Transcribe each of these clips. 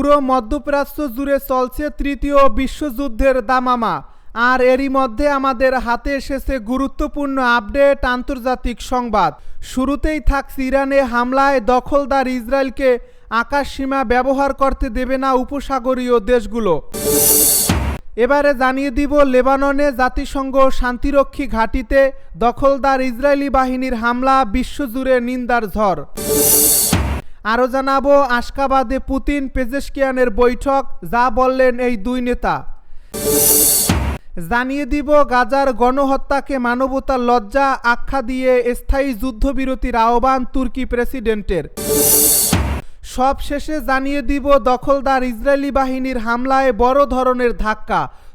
পুরো মধ্যপ্রাচ্য জুড়ে চলছে তৃতীয় বিশ্বযুদ্ধের দামামা। আর এরই মধ্যে আমাদের হাতে এসেছে গুরুত্বপূর্ণ আপডেট আন্তর্জাতিক সংবাদ। শুরুতেই থাকছে ইরানে হামলায় দখলদার ইসরায়েলকে আকাশসীমা ব্যবহার করতে দেবে না উপসাগরীয় দেশগুলো। এবারে জানিয়ে দিব লেবাননে জাতিসংঘ শান্তিরক্ষী ঘাঁটিতে দখলদার ইসরায়েলি বাহিনীর হামলা, বিশ্বজুড়ে নিন্দার ঝড়। আরও জানাব আশকাবাদে পুতিন পেজেশকিয়ানের বৈঠক, যা বললেন এই দুই নেতা। জানিয়ে দিব গাজার গণহত্যাকে মানবতার লজ্জা, আখ্যা দিয়ে স্থায়ী যুদ্ধবিরতির আহ্বান তুর্কি প্রেসিডেন্টের। সব শেষে জানিয়ে দিব দখলদার ইসরায়েলি বাহিনীর হামলায় বড় ধরনের ধাক্কা।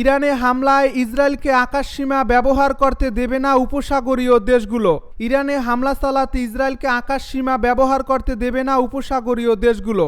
ইরানে হামলায় ইসরায়েলকে আকাশসীমা ব্যবহার করতে দেবে না উপসাগরীয় দেশগুলো। ইরানে হামলা চালাতে ইসরায়েলকে আকাশসীমা ব্যবহার করতে দেবে না উপসাগরীয় দেশগুলো।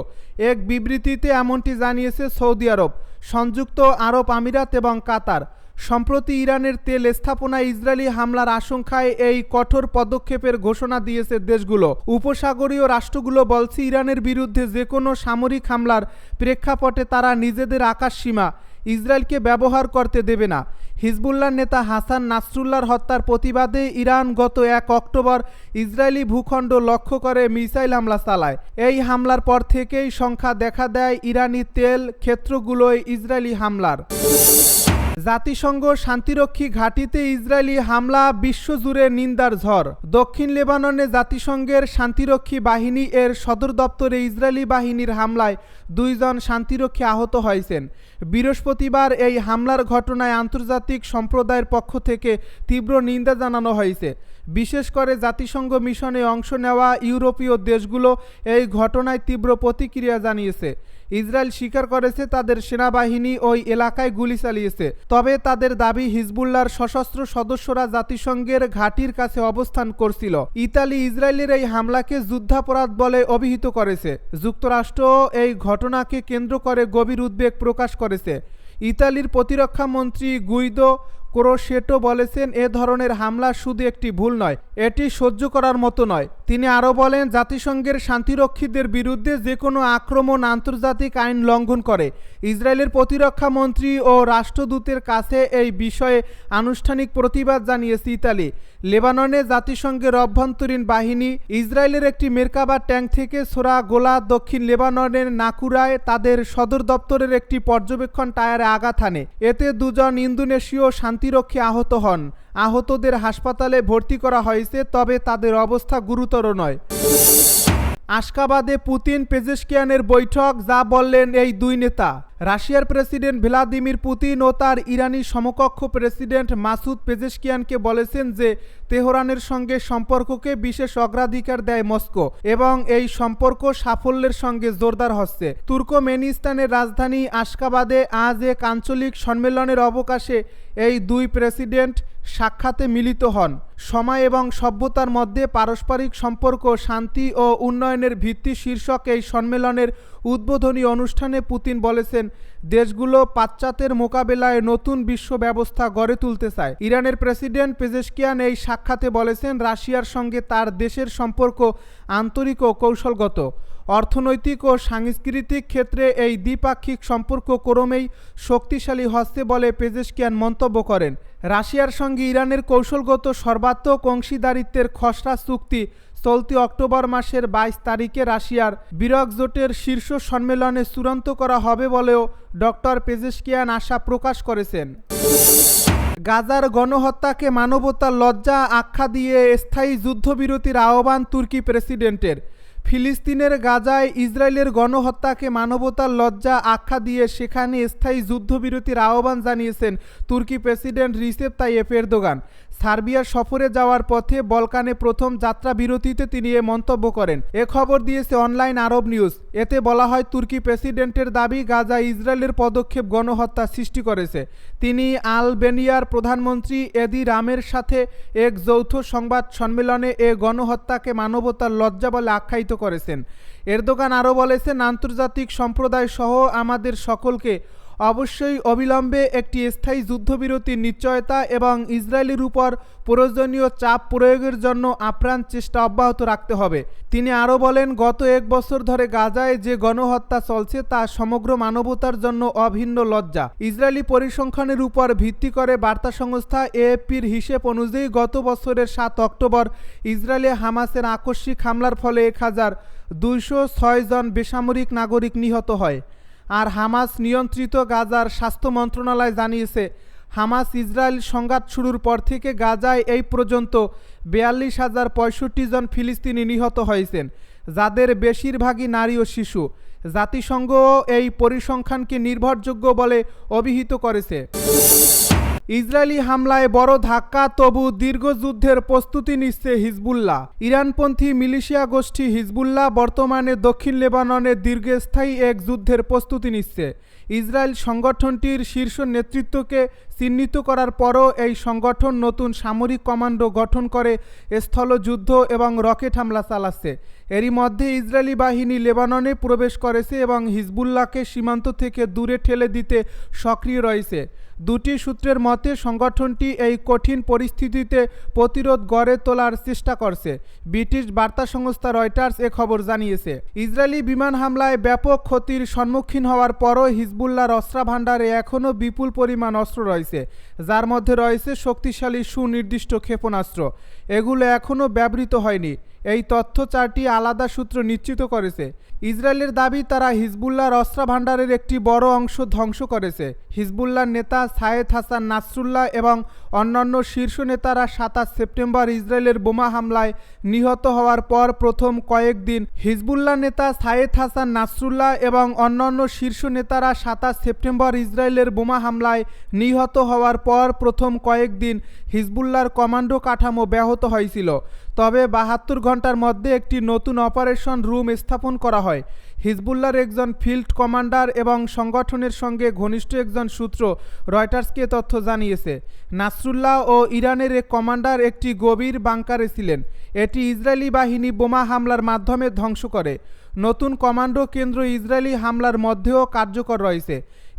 এক বিবৃতিতে এমনটি জানিয়েছে সৌদি আরব, সংযুক্ত আরব আমিরাত এবং কাতার। সম্প্রতি ইরানের তেল স্থাপনায় ইসরায়েলি হামলার আশঙ্কায় এই কঠোর পদক্ষেপের ঘোষণা দিয়েছে দেশগুলো। উপসাগরীয় রাষ্ট্রগুলো বলছে, ইরানের বিরুদ্ধে যে কোনো সামরিক হামলার প্রেক্ষাপটে তারা নিজেদের আকাশসীমা ইসরায়েলকে ব্যবহার করতে দেবে না। হিজবুল্লার নেতা হাসান নাসরুল্লার হত্যার প্রতিবাদে ইরান গত এক অক্টোবর ইসরায়েলি ভূখণ্ড লক্ষ্য করে মিসাইল হামলা চালায়। এই হামলার পর থেকেই সংখ্যা দেখা দেয় ইরানি তেল ক্ষেত্রগুলোয় ইসরায়েলি হামলার। জাতিসংঘ শান্তিরক্ষী ঘাঁটিতে ইসরায়েলি হামলা, বিশ্বজুড়ে নিন্দার ঝড়। দক্ষিণ লেবাননে জাতিসংঘের শান্তিরক্ষী বাহিনী এর সদর দপ্তরে ইসরায়েলি বাহিনীর হামলায় দুইজন শান্তিরক্ষী আহত হয়েছেন। বৃহস্পতিবার এই হামলার ঘটনায় আন্তর্জাতিক সম্প্রদায়ের পক্ষ থেকে তীব্র নিন্দা জানানো হয়েছে। বিশেষ করে জাতিসংঘ মিশনে অংশ নেওয়া ইউরোপীয় দেশগুলো এই ঘটনায় তীব্র প্রতিক্রিয়া জানিয়েছে। ইসরায়েল স্বীকার করেছে তাদের সেনাবাহিনী ওই এলাকায় গুলি চালিয়েছে। তবে তাদের দাবি হিজবুল্লার সশস্ত্র সদস্যরা জাতিসংঘের ঘাটির কাছে অবস্থান করছিল। ইতালি ইসরায়েলের এই হামলাকে যুদ্ধাপরাধ বলে অভিহিত করেছে। যুক্তরাষ্ট্র এই ঘটনাকে কেন্দ্র করে গভীর উদ্বেগ প্রকাশ করেছে। ইতালির প্রতিরক্ষা মন্ত্রী গুইদো ক্রোশেটো বলেছেন, এ ধরনের হামলা শুধু একটি ভুল নয়, এটি সহ্য করার মতো নয়। তিনি আরও বলেন, জাতিসংঘের শান্তিরক্ষীদের বিরুদ্ধে যে কোনো আক্রমণ আন্তর্জাতিক আইন লঙ্ঘন করে। ইসরায়েলের প্রতিরক্ষা মন্ত্রী ও রাষ্ট্রদূতের কাছে এই বিষয়ে আনুষ্ঠানিক প্রতিবাদ জানিয়েছে ইতালি। লেবাননে জাতিসংঘের অভ্যন্তরীণ বাহিনী ইসরায়েলের একটি মেরকাবা ট্যাঙ্ক থেকে সোরা গোলা দক্ষিণ লেবাননের নাকুরায় তাদের সদর দপ্তরের একটি পর্যবেক্ষণ টায়ারে আঘাত হানে। এতে দুজন ইন্দোনেশীয় শান্তিরক্ষী আহত হন। আহতদের হাসপাতালে ভর্তি করা হয়েছে তবে তাদের অবস্থা গুরুতর নয়। আশকাবাদে পুতিন পেজেশকিয়ানের বৈঠক, যা বললেন এই দুই নেতা। রাশিয়ার প্রেসিডেন্ট ভ্লাদিমির পুতিন ও তার ইরানি সমকক্ষ প্রেসিডেন্ট মাসুদ পেজেশকিয়ানকে বলেছেন যে, তেহরানের সঙ্গে সম্পর্ককে বিশেষ অগ্রাধিকার দেয় মস্কো এবং এই সম্পর্ক সাফল্যের সঙ্গে জোরদার হচ্ছে। তুর্কমেনিস্তানের রাজধানী আশকাবাদে আজ এক আঞ্চলিক সম্মেলনের অবকাশে এই দুই প্রেসিডেন্ট সাক্ষাতে মিলিত হন। সময় এবং সভ্যতার মধ্যে পারস্পরিক সম্পর্ক, শান্তি ও উন্নয়নের ভিত্তি শীর্ষক এই সম্মেলনের উদ্বোধনী অনুষ্ঠানে পুতিন বলেছেন, দেশগুলো পাশ্চাত্যের মোকাবেলায় নতুন বিশ্ব ব্যবস্থা গড়ে তুলতে চায়। ইরানের প্রেসিডেন্ট পেজেশকিয়ান এই সাক্ষাতে বলেছেন, রাশিয়ার সঙ্গে তার দেশের সম্পর্ক আন্তরিক ও কৌশলগত। অর্থনৈতিক ও সাংস্কৃতিক ক্ষেত্রে এই দ্বিপাক্ষিক সম্পর্ক ক্রমেই শক্তিশালী হচ্ছে বলে পেজেশকিয়ান মন্তব্য করেন। রাশিয়ার সঙ্গে ইরানের কৌশলগত সর্বাত্মক অংশীদারিত্বের খসড়া চুক্তি চলতি অক্টোবর মাসের বাইশ তারিখে রাশিয়ার বিরক জোটের শীর্ষ সম্মেলনে চূড়ান্ত করা হবে বলেও ডক্টর পেজেশকিয়ান আশা প্রকাশ করেছেন। গাজার গণহত্যাকে মানবতার লজ্জা আখ্যা দিয়ে স্থায়ী যুদ্ধবিরতির আহ্বান তুর্কি প্রেসিডেন্টের। ফিলিস্তিনের গাজায় ইসরায়েলের গণহত্যাকে মানবতার লজ্জা আখ্যা দিয়ে সেখানে স্থায়ী যুদ্ধবিরতির আহ্বান জানিয়েছেন তুর্কি প্রেসিডেন্ট রিসেপ তাইয়েপ এরদোগান। সার্বিয়ার সফরে যাওয়ার পথে বলকানে প্রথম যাত্রা বিরতিতে তিনি এ মন্তব্য করেন। এ খবর দিয়েছে অনলাইন আরব নিউজ। এতে বলা হয়, তুর্কি প্রেসিডেন্টের দাবি, গাজা ইসরায়েলের পদক্ষেপ গণহত্যা সৃষ্টি করেছে। তিনি আলবেনিয়ার প্রধানমন্ত্রী এদি রামের সাথে এক যৌথ সংবাদ সম্মেলনে এ গণহত্যাকে মানবতার লজ্জা বলে আখ্যায়িত করেছেন। এর দোকান আরও বলেছেন আন্তর্জাতিক সম্প্রদায় সহ আমাদের সকলকে অবশ্যই অবিলম্বে একটি স্থায়ী যুদ্ধবিরতির নিশ্চয়তা এবং ইসরায়েলের উপর প্রয়োজনীয় চাপ প্রয়োগের জন্য আপ্রাণ চেষ্টা অব্যাহত রাখতে হবে। তিনি আরও বলেন, গত এক বছর ধরে গাজায় যে গণহত্যা চলছে তা সমগ্র মানবতার জন্য অভিন্ন লজ্জা। ইসরায়েলি পরিসংখ্যানের উপর ভিত্তি করে বার্তা সংস্থা এএফপির হিসেব অনুযায়ী গত বছরের সাত অক্টোবর ইসরায়েলে হামাসের আকস্মিক হামলার ফলে এক হাজার দুইশো ছয় জন বেসামরিক নাগরিক নিহত হয়। আর হামাস নিয়ন্ত্রিত গাজার স্বাস্থ্য মন্ত্রণালয় জানিয়েছে, হামাস ইসরায়েল সংঘাত শুরুর পর থেকে গাজায় এই পর্যন্ত বিয়াল্লিশ হাজার পঁয়ষট্টি জন ফিলিস্তিনি নিহত হয়েছেন, যাদের বেশিরভাগই নারী ও শিশু। জাতিসংঘ এই পরিসংখ্যানকে নির্ভরযোগ্য বলে অভিহিত করেছে। ইসরায়েলি হামলায় বড় ধাক্কা, তবু দীর্ঘ যুদ্ধের প্রস্তুতি নিচ্ছে হিজবুল্লাহ। ইরানপন্থী মিলিশিয়া গোষ্ঠী হিজবুল্লাহ বর্তমানে দক্ষিণ লেবাননে দীর্ঘস্থায়ী এক যুদ্ধের প্রস্তুতি নিচ্ছে। ইসরায়েল সংগঠনটির শীর্ষ নেতৃত্বকে চিহ্নিত করার পরও এই সংগঠন নতুন সামরিক কমান্ডো গঠন করে, স্থলযুদ্ধ এবং রকেট হামলা চালাচ্ছে। এরই মধ্যে ইসরায়েলি বাহিনী লেবাননে প্রবেশ করেছে এবং হিজবুল্লাহকে সীমান্ত থেকে দূরে ঠেলে দিতে সক্রিয় রয়েছে। দুটি সূত্রের মতে, সংগঠনটি এই কঠিন পরিস্থিতিতে প্রতিরোধ গড়ে তোলার চেষ্টা করছে। ব্রিটিশ বার্তা সংস্থা রয়টার্স এ খবর জানিয়েছে। ইসরায়েলি বিমান হামলায় ব্যাপক ক্ষতির সম্মুখীন হওয়ার পরও হিজবুল্লাহর অস্ত্রাভাণ্ডারে এখনও বিপুল পরিমাণ অস্ত্র রয়েছে, যার মধ্যে রয়েছে শক্তিশালী সুনির্দিষ্ট ক্ষেপণাস্ত্র। এগুলো এখনও ব্যবহৃত হয়নি। এই তথ্য চারটি আলাদা সূত্র নিশ্চিত করেছে। ইসরায়েলের দাবি, তারা হিজবুল্লাহর অস্ত্রাভাণ্ডারের একটি বড় অংশ ধ্বংস করেছে। হিজবুল্লাহর নেতা সায়েদ হাসান নাসরুল্লাহ এবং অন্যান্য শীর্ষ নেতারা সাতাশ সেপ্টেম্বর ইসরায়েলের বোমা হামলায় নিহত হওয়ার পর প্রথম কয়েকদিন হিজবুল্লাহ নেতা সায়েদ হাসান নাসরুল্লাহ এবং অন্যান্য শীর্ষ নেতারা সাতাশ সেপ্টেম্বর ইসরায়েলের বোমা হামলায় নিহত হওয়ার পর প্রথম কয়েকদিন হিজবুল্লাহর কমান্ডো কাঠামো ব্যাহত হয়েছিল। তবে বাহাত্তর ঘণ্টার মধ্যে একটি নতুন অপারেশন রুম স্থাপন করা হয়। হিজবুল্লাহর একজন ফিল্ড কমান্ডার এবং সংগঠনের সঙ্গে ঘনিষ্ঠ একজন সূত্র রয়টার্সকে তথ্য জানিয়েছে। নাসরুল্লাহ ও ইরানের এক কমান্ডার একটি গভীর বাংকারে ছিলেন। এটি ইসরায়েলি বাহিনী বোমা হামলার মাধ্যমে ধ্বংস করে। নতুন কমান্ডো কেন্দ্র ইসরায়েলি হামলার মধ্যেও কার্যকর রয়েছে।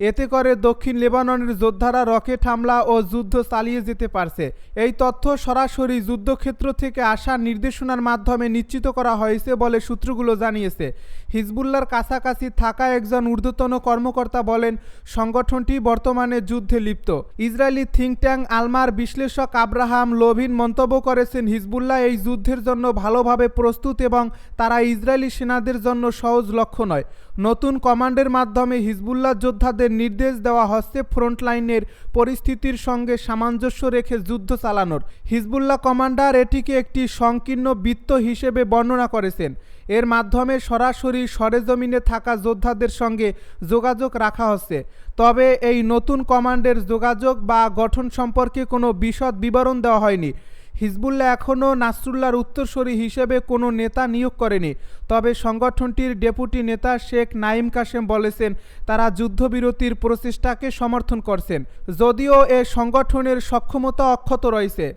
এতে করে দক্ষিণ লেবাননের যোদ্ধারা রকেট হামলা ও যুদ্ধ চালিয়ে যেতে পারছে। এই তথ্য সরাসরি যুদ্ধক্ষেত্র থেকে আসা নির্দেশনার মাধ্যমে নিশ্চিত করা হয়েছে বলে সূত্রগুলো জানিয়েছে। হিজবুল্লার কাছাকাছি থাকা একজন ঊর্ধ্বতন কর্মকর্তা বলেন, সংগঠনটি বর্তমানে যুদ্ধে লিপ্ত। ইসরায়েলি থিঙ্ক ট্যাঙ্ক আলমার বিশ্লেষক আব্রাহাম লোভিন মন্তব্য করেছেন, হিজবুল্লাহ এই যুদ্ধের জন্য ভালোভাবে প্রস্তুত এবং তারা ইসরায়েলি সেনাদের জন্য সহজ লক্ষ্য নয়। নতুন কমান্ডের মাধ্যমে হিজবুল্লাহ যোদ্ধাদের নির্দেশ দেওয়া হচ্ছে ফ্রন্টলাইনের পরিস্থিতির সঙ্গে সামঞ্জস্য রেখে যুদ্ধ চালানোর। হিজবুল্লাহ কমান্ডার এটিকে একটি সংকীর্ণ বৃত্ত হিসেবে বর্ণনা করেছেন। এর মাধ্যমে সরাসরি সরেজমিনে থাকা যোদ্ধাদের সঙ্গে যোগাযোগ রাখা হচ্ছে। তবে এই নতুন কমান্ডের যোগাযোগ বা গঠন সম্পর্কে কোনো বিশদ বিবরণ দেওয়া হয়নি। হিজবুল্লাহ এখনও নাসরুল্লাহর উত্তরসূরি হিসেবে কোনো নেতা নিয়োগ করেনি। তবে সংগঠনটির ডেপুটি নেতা শেখ নাইম কাশেম বলেছেন, তারা যুদ্ধবিরতির প্রচেষ্টাকে সমর্থন করছেন, যদিও এ সংগঠনের সক্ষমতা অক্ষত রয়েছে।